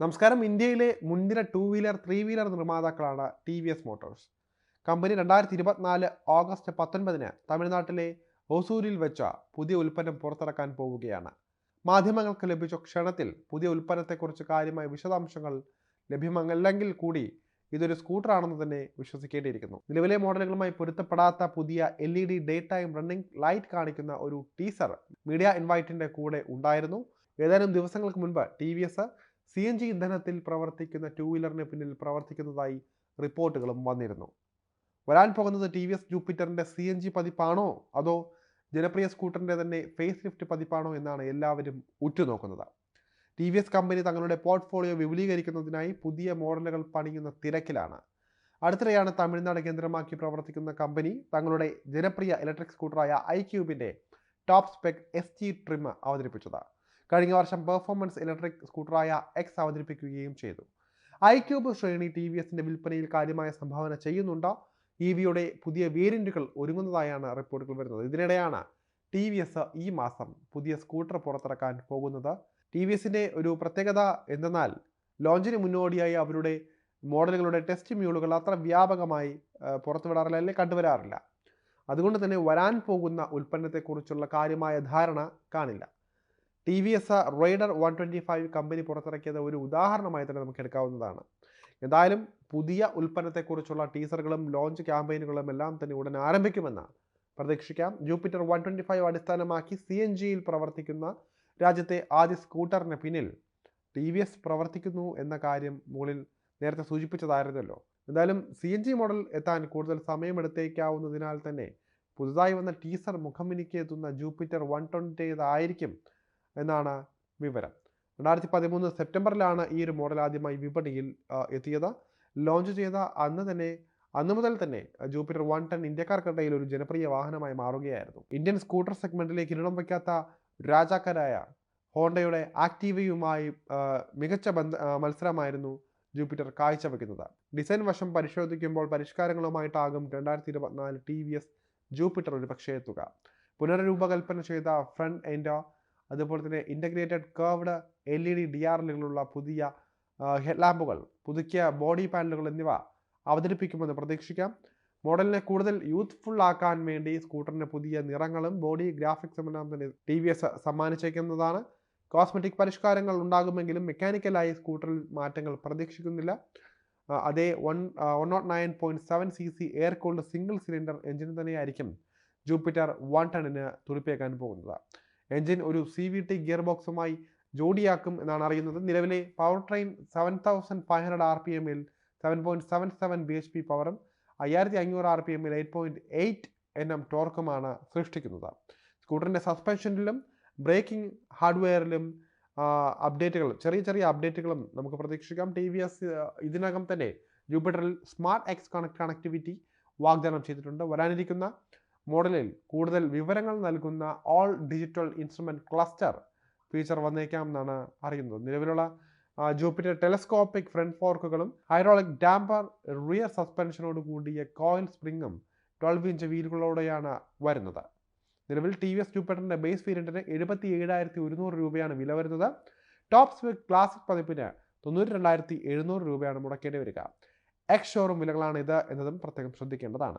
നമസ്കാരം. ഇന്ത്യയിലെ മുൻനിര two wheeler three wheeler നിർമ്മാതാക്കളാണ് T V S Motors company രണ്ടായിരത്തി ഇരുപത്തിനാല് ഓഗസ്റ്റ് പത്തൊൻപതിന് തമിഴ്നാട്ടിലെ ഒസൂരിൽ വെച്ച പുതിയ ഉൽപ്പന്നം പുറത്തിറക്കാൻ പോവുകയാണ്. മാധ്യമങ്ങൾക്ക് ലഭിച്ച ക്ഷണത്തിൽ പുതിയ ഉൽപ്പന്നത്തെക്കുറിച്ച് കാര്യമായ വിശദാംശങ്ങൾ ലഭ്യമല്ലെങ്കിൽ കൂടി ഇതൊരു സ്കൂട്ടറാണെന്ന് തന്നെ വിശ്വസിക്കേണ്ടിയിരിക്കുന്നു. നിലവിലെ മോഡലുകളുമായി പൊരുത്തപ്പെടാത്ത പുതിയ L E D day time running light കാണിക്കുന്ന ഒരു ടീസർ മീഡിയ ഇൻവൈറ്റിന്റെ കൂടെ ഉണ്ടായിരുന്നു. ഏതാനും ദിവസങ്ങൾക്ക് മുൻപ് T V S C N G ഇന്ധനത്തിൽ പ്രവർത്തിക്കുന്ന ടു വീലറിന് പിന്നിൽ പ്രവർത്തിക്കുന്നതായി റിപ്പോർട്ടുകളും വന്നിരുന്നു. വരാൻ പോകുന്നത് ടി വി എസ് ജൂപ്പിറ്ററിന്റെ സി എൻ ജി പതിപ്പാണോ? അതോ ജനപ്രിയ സ്കൂട്ടറിന്റെ തന്നെ ഫേസ് ലിഫ്റ്റ് പതിപ്പാണോ എന്നാണ് എല്ലാവരും ഉറ്റുനോക്കുന്നത്. ടി വി എസ് കമ്പനി തങ്ങളുടെ പോർട്ട്ഫോളിയോ വിപുലീകരിക്കുന്നതിനായി പുതിയ മോഡലുകൾ പണിയുന്ന തിരക്കിലാണ്. അടുത്തിടെയാണ് തമിഴ്നാട് കേന്ദ്രമാക്കി പ്രവർത്തിക്കുന്ന കമ്പനി തങ്ങളുടെ ജനപ്രിയ ഇലക്ട്രിക് സ്കൂട്ടറായ ഐ ക്യൂബിന്റെ top spec S G trim അവതരിപ്പിച്ചത്. കഴിഞ്ഞ വർഷം പെർഫോമൻസ് ഇലക്ട്രിക് സ്കൂട്ടറായ എക്സ് അവതരിപ്പിക്കുകയും ചെയ്തു. ഐ ക്യൂബ് ശ്രേണി ടി വി എസിന്റെ വിൽപ്പനയിൽ കാര്യമായ സംഭാവന ചെയ്യുന്നുണ്ട്? ഇ വിയുടെ പുതിയ വേരിയന്റുകൾ ഒരുങ്ങുന്നതായാണ് റിപ്പോർട്ടുകൾ വരുന്നത്. ഇതിനിടെയാണ് ടി വി എസ് ഈ മാസം പുതിയ സ്കൂട്ടർ പുറത്തിറക്കാൻ പോകുന്നത്. ടി വി എസിന്റെ ഒരു പ്രത്യേകത എന്തെന്നാൽ ലോഞ്ചിന് മുന്നോടിയായി അവരുടെ മോഡലുകളുടെ ടെസ്റ്റ് മ്യൂളുകൾ അത്ര വ്യാപകമായി പുറത്തുവിടാറില്ല അല്ലെങ്കിൽ കണ്ടുവരാറില്ല. അതുകൊണ്ട് തന്നെ വരാൻ പോകുന്ന ഉൽപ്പന്നത്തെക്കുറിച്ചുള്ള കാര്യമായ ധാരണ കാണില്ല. T V S Raider one twenty five company പുറത്തിറക്കിയത് ഒരു ഉദാഹരണമായി തന്നെ നമുക്ക് എടുക്കാവുന്നതാണ്. എന്തായാലും പുതിയ ഉൽപ്പന്നത്തെക്കുറിച്ചുള്ള ടീസറുകളും ലോഞ്ച് ക്യാമ്പയിനുകളും എല്ലാം തന്നെ ഉടൻ ആരംഭിക്കുമെന്ന് പ്രതീക്ഷിക്കാം. ജൂപ്പിറ്റർ വൺ ട്വന്റി ഫൈവ് അടിസ്ഥാനമാക്കി സി എൻ ജിയിൽ പ്രവർത്തിക്കുന്ന രാജ്യത്തെ ആദ്യ സ്കൂട്ടറിന് പിന്നിൽ ടി വി എസ് പ്രവർത്തിക്കുന്നു എന്ന കാര്യം മുകളിൽ നേരത്തെ സൂചിപ്പിച്ചതായിരുന്നല്ലോ. എന്തായാലും സി എൻ ജി മോഡൽ എത്താൻ കൂടുതൽ സമയമെടുത്തേക്കാവുന്നതിനാൽ തന്നെ പുതുതായി വന്ന ടീസർ മുഖമിനിക്ക് എത്തുന്ന ജൂപ്പിറ്റർ വൺ ട്വന്റിയതായിരിക്കും എന്നാണ് വിവരം. രണ്ടായിരത്തി പതിമൂന്ന് സെപ്റ്റംബറിലാണ് ഈ ഒരു മോഡൽ ആദ്യമായി വിപണിയിൽ എത്തിയത്. ലോഞ്ച് ചെയ്ത അന്ന് തന്നെ അന്ന് മുതൽ തന്നെ ജൂപ്പിറ്റർ വൺ ടെൻ ഇന്ത്യക്കാർക്കിടയിൽ ഒരു ജനപ്രിയ വാഹനമായി മാറുകയായിരുന്നു. ഇന്ത്യൻ സ്കൂട്ടർ സെഗ്മെന്റിലേക്ക് കിരീടം വയ്ക്കാത്ത രാജാക്കരായ ഹോണ്ടയുടെ ആക്റ്റീവയുമായി മികച്ച ബന്ധ മത്സരമായിരുന്നു ജൂപ്പിറ്റർ കാഴ്ചവെക്കുന്നത്. ഡിസൈൻ വശം പരിശോധിക്കുമ്പോൾ പരിഷ്കാരങ്ങളുമായിട്ടാകും രണ്ടായിരത്തി ഇരുപത്തിനാല് ടി വി എസ് ജൂപ്പിറ്റർ ഒരു പക്ഷേ എത്തുക. പുനരൂപകൽപ്പന ചെയ്ത ഫ്രണ്ട് എൻഡ് അതുപോലെ തന്നെ integrated curved L E D D R എല്ലുകളുള്ള പുതിയ ഹെഡ് ലാമ്പുകൾ പുതുക്കിയ ബോഡി പാനലുകൾ എന്നിവ അവതരിപ്പിക്കുമെന്ന് പ്രതീക്ഷിക്കാം. മോഡലിനെ കൂടുതൽ യൂത്ത്ഫുൾ ആക്കാൻ വേണ്ടി സ്കൂട്ടറിന് പുതിയ നിറങ്ങളും ബോഡി ഗ്രാഫിക്സും എല്ലാം തന്നെ ടി വി എസ് സമ്മാനിച്ചേക്കുന്നതാണ്. കോസ്മെറ്റിക് പരിഷ്കാരങ്ങൾ ഉണ്ടാകുമെങ്കിലും മെക്കാനിക്കലായി സ്കൂട്ടറിൽ മാറ്റങ്ങൾ പ്രതീക്ഷിക്കുന്നില്ല. അതേ one one nought nine point seven C C air cooled single cylinder engine തന്നെയായിരിക്കും ജൂപ്പിറ്റർ വൺ ടണിന് തുടിപ്പേക്കാൻ പോകുന്നത്. എഞ്ചിൻ ഒരു സി വി ടി ഗിയർ ബോക്സുമായി ജോഡിയാക്കും എന്നാണ് അറിയുന്നത്. നിലവിലെ power train seven thousand five hundred R P എമ്മിൽ seven point seven seven B H P പവറും അയ്യായിരത്തി അഞ്ഞൂറ് ആർ പി എമ്മിൽ eight point eight N M ടോർക്കുമാണ് സൃഷ്ടിക്കുന്നത്. സ്കൂട്ടറിന്റെ സസ്പെൻഷനിലും ബ്രേക്കിംഗ് ഹാർഡ്വെയറിലും അപ്ഡേറ്റുകൾ ചെറിയ ചെറിയ അപ്ഡേറ്റുകളും നമുക്ക് പ്രതീക്ഷിക്കാം. ടി വി എസ് ഇതിനകം തന്നെ ജൂപ്പിറ്ററിൽ സ്മാർട്ട് എക്സ് കണക്ട് കണക്ടിവിറ്റി വാഗ്ദാനം ചെയ്തിട്ടുണ്ട്. വരാനിരിക്കുന്ന മോഡലിൽ കൂടുതൽ വിവരങ്ങൾ നൽകുന്ന all digital instrument cluster feature വന്നേക്കാം എന്നാണ് അറിയുന്നത്. നിലവിലുള്ള ജൂപ്പിറ്റർ ടെലസ്കോപ്പിക് ഫ്രണ്ട് ഫോർക്കുകളും ഹൈഡ്രോളിക് ഡാമ്പർ റിയർ സസ്പെൻഷനോട് കൂടിയ കോയിൽ സ്പ്രിങ്ങും ട്വൽവ് ഇഞ്ച് വീലുകളോടെയാണ് വരുന്നത്. നിലവിൽ ടി വി എസ് ജൂപ്പിറ്ററിന്റെ ബേസ് വേരിയന്റിന് എഴുപത്തി ഏഴായിരത്തി ഒരുന്നൂറ് രൂപയാണ് വില വരുന്നത്. ടോപ്പ് സ്പീഡ് ക്ലാസിക് പതിപ്പിന് തൊണ്ണൂറ്റി രണ്ടായിരത്തി എഴുന്നൂറ് രൂപയാണ് മുടക്കേണ്ടി വരിക. എക്സ് ഷോറും വിലകളാണ് ഇത് എന്നതും പ്രത്യേകം ശ്രദ്ധിക്കേണ്ടതാണ്.